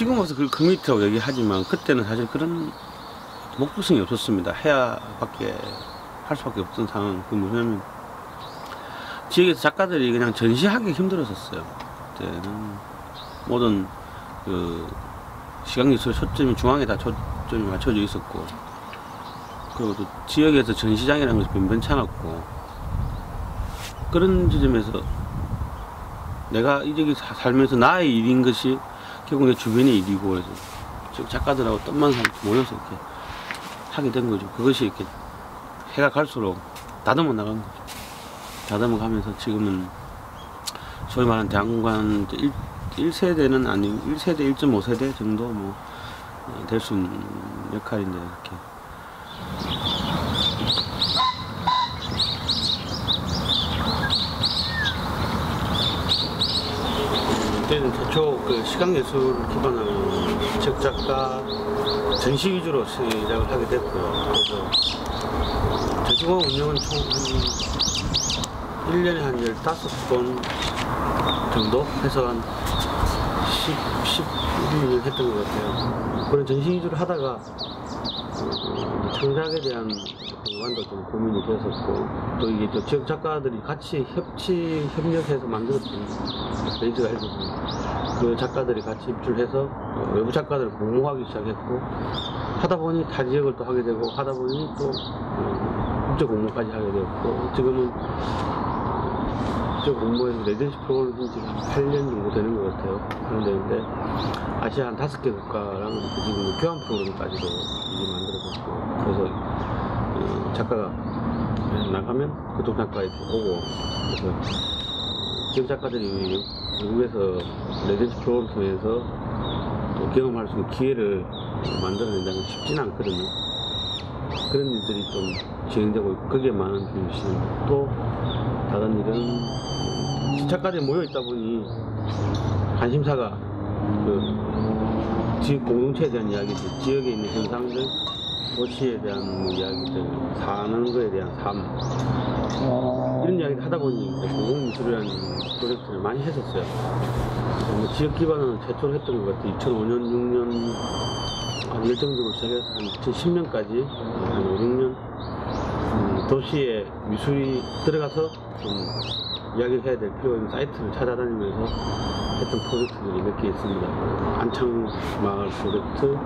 지금 와서 그 커뮤니티라고 얘기하지만 그때는 사실 그런 목적성이 없었습니다. 해야밖에 할 수밖에 없던 상황. 그 뭐냐면 지역에서 작가들이 그냥 전시하기 힘들었었어요. 그때는 모든 그 시각예술 초점이 중앙에 다 초점이 맞춰져 있었고 그리고 또 지역에서 전시장이라는 것이 변변치 않았고 그런 지점에서 내가 이 저기 사- 살면서 나의 일인 것이 결국 내 주변의 일이고 그래서 즉 작가들하고 삼고 모여서 이렇게 하게 된 거죠. 그것이 이렇게 해가 갈수록 다듬어 나간 거죠. 다듬어 가면서 지금은 소위 말하는 대학관 1, 1세대는 아니고 1세대, 1.5세대 정도 뭐 될 수 있는 역할인데 이렇게 그때는 최초 그 시각 예술을 기반으로 책 작가 전시 위주로 시작을 하게 됐고요. 그래서 전시공원 운영은 총한 1년에 한 15번 정도 해서 한 10, 11년 했던 것 같아요. 그런 전시 위주로 하다가 어, 창작에 대한 공간도 좀 고민이 됐었고 또 이게 또 지역 작가들이 같이 협치 협력해서 만들었던 레이즈가 있었습니다. 그 작가들이 같이 입주해서 어, 외부 작가들을 공모하기 시작했고 하다 보니 타 지역을 또 하게 되고 하다 보니 또 어, 국제 공모까지 하게 되었고 지금은 국제 공모에서 레지던시 프로그램을 지금 한 8년 정도 되는 것 같아요. 그런데 이제 아시아 한 다섯 개 국가랑 지금 교환 프로그램까지도 이제 만들어졌고 그래서 어, 작가가 나가면 그쪽 작가에 오고 그래서 지역 작가들이 외국에서 레지던시 프로그램 통해서 또 경험할 수 있는 기회를 만들어낸다는 건 쉽지는 않거든요. 그런 일들이 좀 진행되고 있고 거기에 많은 중심 또 다른 일은 작가들이 모여 있다 보니 관심사가 그 지역 공동체에 대한 이야기들, 지역에 있는 현상들, 도시에 대한 뭐 이야기들, 사는 거에 대한 삶 이런 이야기를 하다 보니 공공미술이라는 프로젝트를 많이 했었어요. 뭐 지역 기반으로 최초로 했던 것 같아요. 2005년, 6년 한 열정적으로 시작해서 한 2010년까지 한 5, 6년 음, 도시에 미술이 들어가서 좀 이야기를 해야 될 필요가 있는 사이트를 찾아다니면서 했던 프로젝트들이 몇 개 있습니다. 안창마을 프로젝트,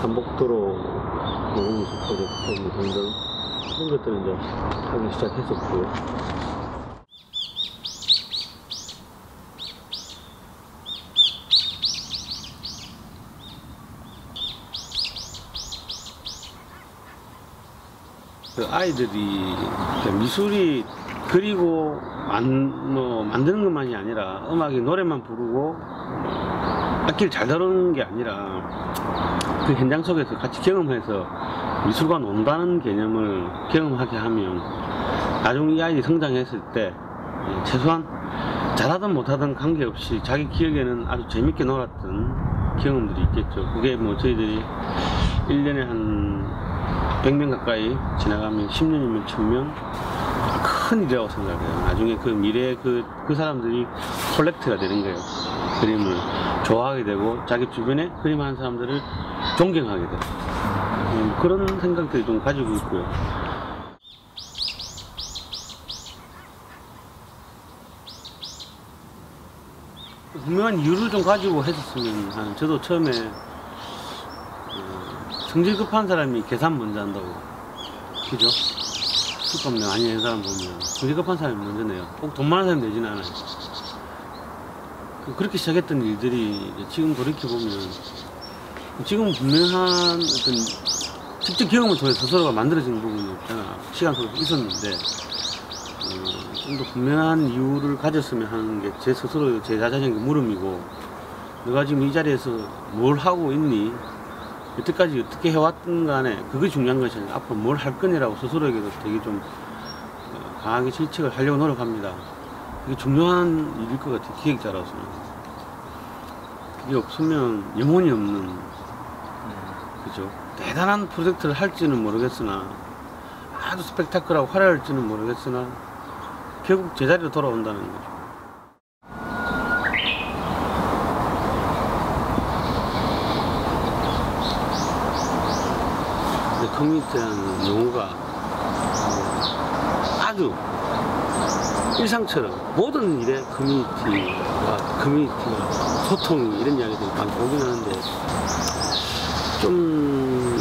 삼복도로 공공미술 프로젝트 뭐 등등 그런 것들을 이제 하기 시작했었고요. 그 아이들이 미술이 그리고 만, 뭐 만드는 것만이 아니라 음악이 노래만 부르고 악기를 잘 다루는 게 아니라 그 현장 속에서 같이 경험해서 미술과 논다는 개념을 경험하게 하면 나중에 이 아이들이 성장했을 때 예, 최소한 잘하든 못하든 관계없이 자기 기억에는 아주 재밌게 놀았던 경험들이 있겠죠. 그게 뭐 저희들이 1년에 한 100명 가까이 지나가면 10년이면 1000명 큰 일이라고 생각해요. 나중에 그 미래의 그, 그 사람들이 콜렉트가 되는 거예요. 그림을 좋아하게 되고 자기 주변에 그림하는 사람들을 존경하게 되고 음, 그런 생각들이 좀 가지고 있고요. 분명한 이유를 좀 가지고 했었으면 하는 저도 처음에 어, 성질 급한 사람이 계산 먼저 한다고 그죠? 수급료 많이 내는 사람 보면 성질 급한 사람이 먼저 내요 꼭 돈 많은 사람이 내지는 않아요 그- 그렇게 시작했던 일들이 지금 돌이켜보면 지금 분명한 어떤 직접 경험을 통해서 스스로가 만들어지는 부분이 있잖아 시간 속에 있었는데 어, 좀더 분명한 이유를 가졌으면 하는 게 제 스스로 제 자신에게 물음이고 너가 지금 이 자리에서 뭘 하고 있니? 여태까지 어떻게 해왔든 간에 그게 중요한 것이 아니라 앞으로 뭘 할 거니라고 스스로에게도 되게 좀 어, 강하게 실책을 하려고 노력합니다. 그게 중요한 일일 것 같아요. 기획자로서는. 그게 없으면 영혼이 없는, 그죠? 대단한 프로젝트를 할지는 모르겠으나 아주 스펙타클하고 화려할지는 모르겠으나 결국 제자리로 돌아온다는 거죠. 커뮤니티라는 그 용어가 아주 일상처럼 모든 일에 커뮤니티와 커뮤니티와 소통 이런 이야기들이 많이 오긴 하는데 좀,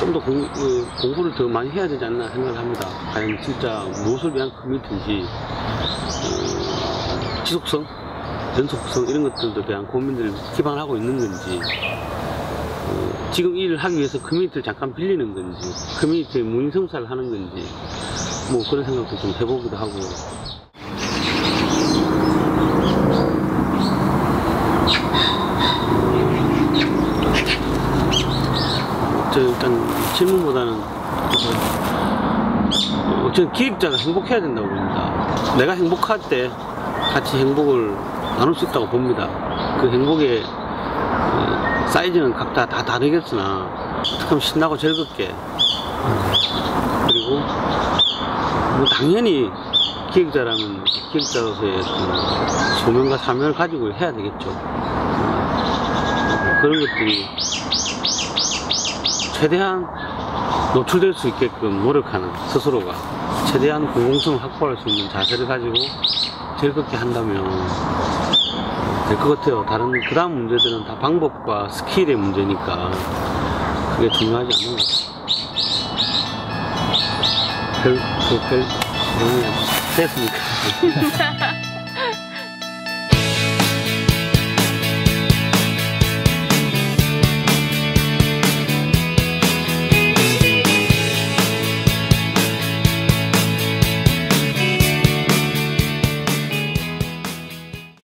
좀더 공부를 더 많이 해야 되지 않나 생각을 합니다. 과연 진짜 무엇을 위한 커뮤니티인지, 어, 지속성, 연속성 이런 것들에 대한 고민들을 기반하고 있는 건지, 어, 지금 이 일을 하기 위해서 커뮤니티를 잠깐 빌리는 건지, 커뮤니티의 무인성사를 하는 건지, 뭐 그런 생각도 좀 해보기도 하고, 저 일단 질문보다는 어쨌든 기획자가 행복해야 된다고 봅니다. 내가 행복할 때 같이 행복을 나눌 수 있다고 봅니다. 그 행복의 어, 사이즈는 각자 다 다르겠으나 하면 신나고 즐겁게 그리고 뭐 당연히 기획자라면 기획자로서의 소명과 사명을 가지고 해야 되겠죠. 그런 것들이 최대한 노출될 수 있게끔 노력하는 스스로가 최대한 공공성을 확보할 수 있는 자세를 가지고 즐겁게 한다면 될 것 같아요. 다른 그 다음 문제들은 다 방법과 스킬의 문제니까 그게 중요하지 않는 것 같아요. 별, 그 별, 별, 됐습니까?